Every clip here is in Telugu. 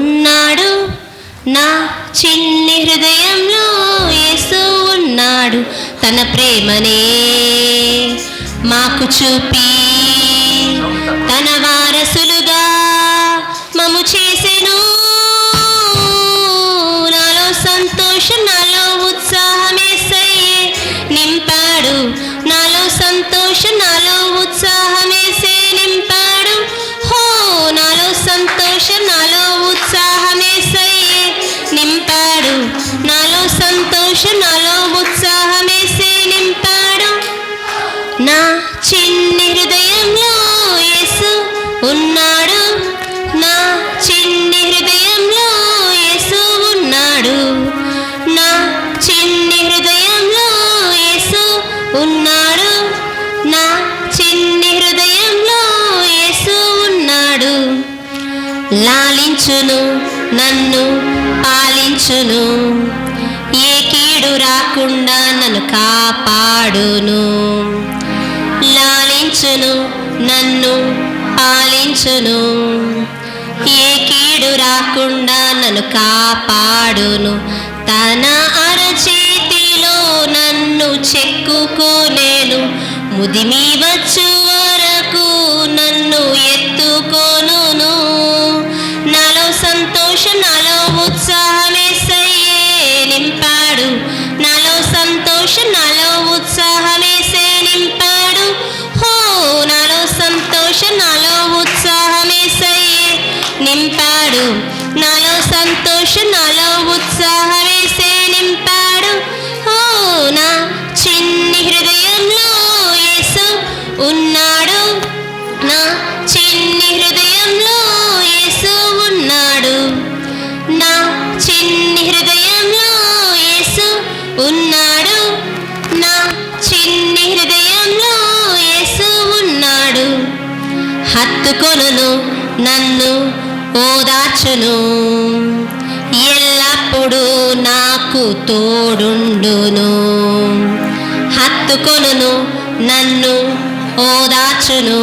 ఉన్నాడు. నా చిన్ని హృదయంలో యేసు ఉన్నాడు. తన ప్రేమనే మాకు చూపి సంతోషం నాలో ఉత్సాహమేసే నింపాడు నా చిన్ని హృదయంలో యేసు ఉన్నాడు. నా చిన్ని హృదయంలో యేసు ఉన్నాడు. నా చిన్ని హృదయంలో యేసు ఉన్నాడు. నా చిన్ని హృదయంలో యేసు ఉన్నాడు. లాలించును నన్ను పాలించును. ఏ కీడు రాకుండా నన్ను కాపాడును. లాలించును నన్ను పాలించును. ఏ కీడు రాకుండా నన్ను కాపాడును. తన అరచేతిలో నన్ను చెక్కుకోలేను. ముదిమి నింపాడు. నాలో సంతోషం నాలో ఉత్సాహమేసే నింపాడు ఓ నా చిన్ని హృదయంలో యేసు ఉన్నాడు. నా చిన్ని హృదయంలో యేసు ఉన్నాడు. నా చిన్ని హృదయంలో యేసు ఉన్నాడు. నా చిన్ని హృదయంలో యేసు ఉన్నాడు. హత్తుకొను నన్ను ఓదార్చును. ఎల్లప్పుడూ నాకు తోడుండును. హత్తుకొనును నన్ను ఓదార్చును.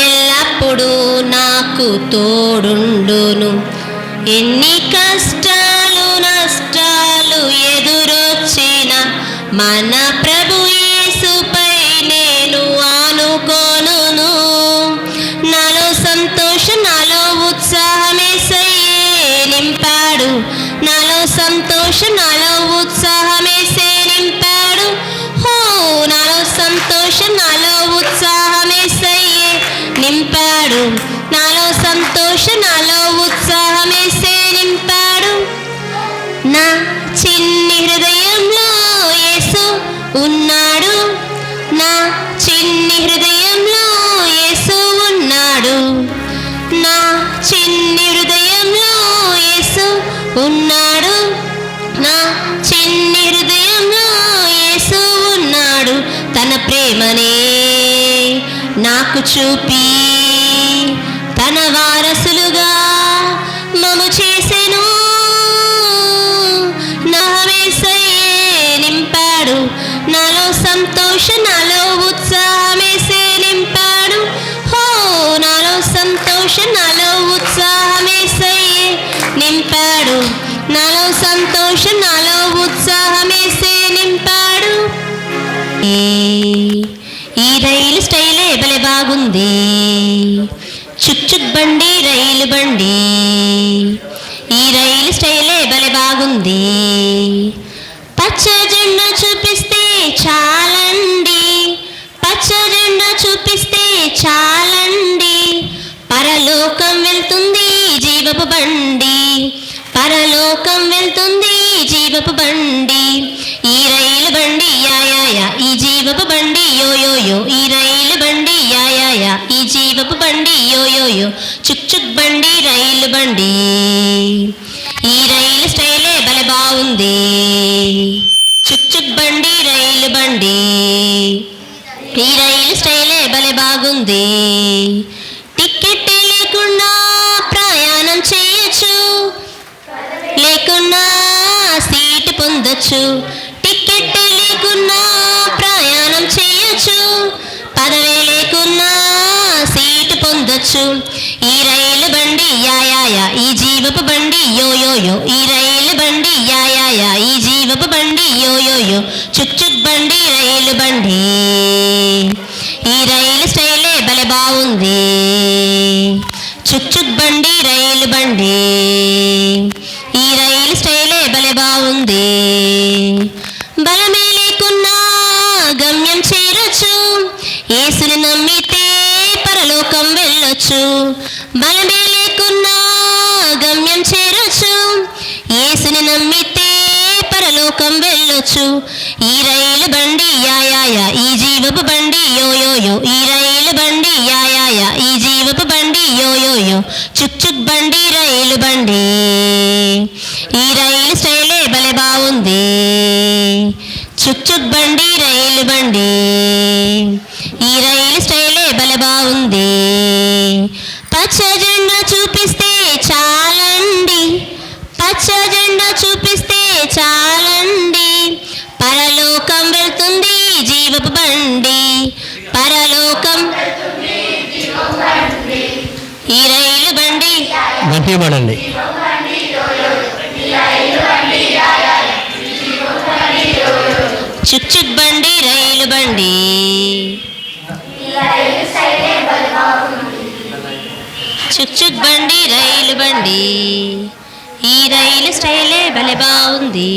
ఎల్లప్పుడూ నాకు తోడుండును. ఎన్ని కష్టాలు నష్టాలు ఎదురొచ్చిన మన ప్రభు యేసుపై సంతోషం నాలో ఉత్సాహమే సేరింపాడు హో నాలో సంతోషం నాలో ఉత్సాహమే సయ్యే నింపాడు. నాలో సంతోషం నాలో ఉత్సాహమే సేరింపాడు నా చిన్ని హృదయంలో యేసు ఉన్నాడు. నా చిన్ని హృదయంలో యేసు ఉన్నాడు. నా చిన్ని హృదయంలో యేసు ఉన్నాడు. నా చిన్ని హృదయంలో యేసు ఉన్నాడు. తన ప్రేమనే నాకు చూపి తన వారసులుగా మము చేసెను. నా నహమేసయ్యే నింపాడు. నాలో సంతోష నాలో ఈ- రైలు స్టైలే భలే బాగుంది? చుక్ చుక్ బండి రైలు బండి. ఈ రైలు స్టైలే భలే బాగుంది? పచ్చ జెండా చూపిస్తే చాలండి. పచ్చ జెండా చూపిస్తే చాలండి. పరలోకం వెళ్తుంది జీవపు బండి. పరలోకం వెళ్తుంది జీవపు బండి. ఈ రైలు ఈ జీవపు బండి యో యో యో. ఈ రైలు బండి యా యా యా. ఈ జీవపు బండి యో యో యో. చుక్ చుక్ బండి రైలు బండి. ఈ రైలు స్టైలే భలే బాగుంది. చుక్ చుక్ బండి రైలు బండి. ఈ రైలు స్టైలే భలే బాగుంది. టికెట్ లేకుండా ప్రయాణం చేయొచ్చు. లేకున్నా సీటు పొందొచ్చు. పదవి లేకున్నా సీటు పొందొచ్చు ఈ రైలు బండి యా యా యా ఈ జీవపు బండి యో యో యో ఈ రైలు బండి యా యా యా ఈ జీవపు బండి యో యో యో చుక్ చుక్ బండి రైలు బండి ఈ రైలు స్టైలే భలే బాగుంది చుక్ చుక్ బండి రైలు బండి ఈ రైలు స్టైలే భలే బాగుంది బలమే లేకున్నా గమ్యం చేరొచ్చు యేసుని నమ్మితే చేరొచ్చు. బలమే లేకున్నా గమ్యం చేరొచ్చు. ఏసుని నమ్మితే పరలోకం వెళ్ళొచ్చు. ఈ రైలు బండి యా ఈ జీవపు బండి యో యో యో. ఈ రైలు బండి యా ఈ జీవపు బండి యో యో యో. చుక్ చుక్ బండి రైలు బండి. ఈ రైలు స్టైలే భలే బాగుంది చుక్ చుక్ బండి రైలు బండి. ఈ రైలు స్టైల్ భలే బాగుంది పచ్చ జెండా చూపిస్తే చాలండి పచ్చ జెండా చూపిస్తే చాలండి పరలోకం వెళ్తుంది జీవపు బండి పరలోకం ఈ రైలు బండి గట్టిగా చుక్ చుక్ బండి రైలు బండి చుక్ చుక్ బండి రైలు బండి. ఈ రైలు స్టైలే భలే బాగుంది